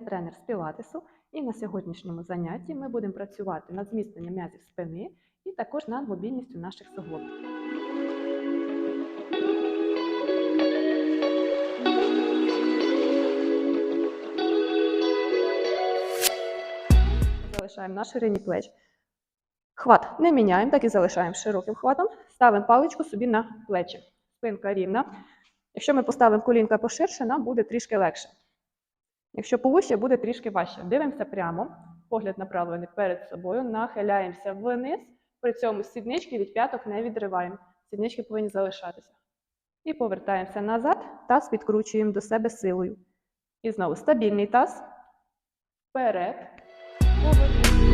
тренер з пілатесу, і на сьогоднішньому занятті ми будемо працювати над зміцненням м'язів спини і також над мобільністю наших суглобів. Залишаємо на ширині плеч. Хват не міняємо, так і залишаємо широким хватом. Ставимо паличку собі на плечі. Спинка рівна. Якщо ми поставимо колінка поширше, нам буде трішки легше. Якщо повище, буде трішки важче. Дивимося прямо, погляд направлений перед собою, нахиляємося вниз, при цьому сіднички від п'яток не відриваємо. Сіднички повинні залишатися. І повертаємося назад, таз підкручуємо до себе силою. І знову стабільний таз. Вперед. Повернув.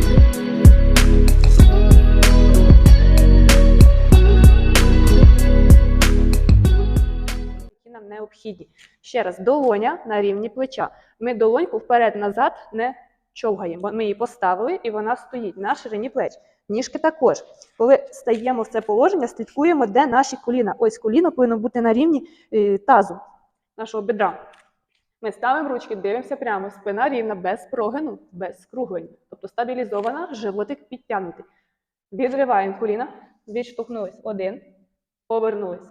Необхідні. Ще раз, долоня на рівні плеча. Ми долоньку вперед-назад не човгаємо. Ми її поставили і вона стоїть на ширині плеч. Ніжки також. Коли стаємо в це положення, слідкуємо, де наші коліна. Ось коліно повинно бути на рівні е, тазу нашого бедра. Ми ставимо ручки, дивимося прямо, спина рівна, без прогину, без скруглень. Тобто стабілізована, животик підтягнутий. Відриваємо коліна, відштовхнулись. Один, повернулись.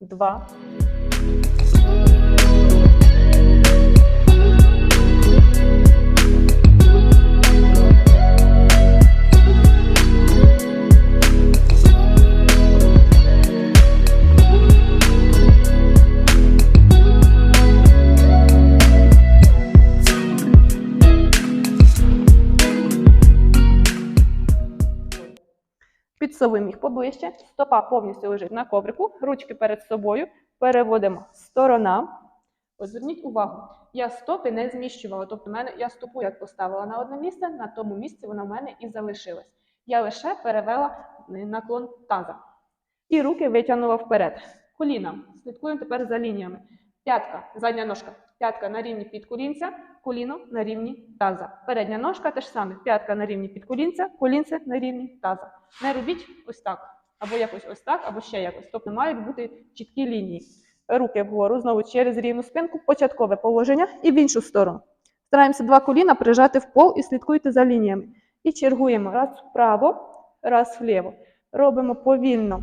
Два. Підсовуємо їх поближче. Стопа повністю лежить на коврику, ручки перед собою. Переводимо сторона. Ось зверніть увагу, я стопи не зміщувала. Тобто, мене я стопу як поставила на одне місце, на тому місці вона в мене і залишилась. Я лише перевела наклон таза. І руки витягнула вперед. Коліна. Слідкуємо тепер за лініями. П'ятка, задня ножка. П'ятка на рівні підколінця, коліно на рівні таза. Передня ножка теж саме. П'ятка на рівні підколінця, колінце на рівні таза. Не робіть ось так. Або якось ось так, або ще якось. Тобто мають бути чіткі лінії. Руки вгору, знову через рівну спинку, початкове положення і в іншу сторону. Стараємося два коліна прижати в пол і слідкуйте за лініями. І чергуємо раз вправо, раз вліво. Робимо повільно.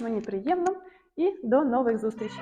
Мені приємно і до нових зустрічей.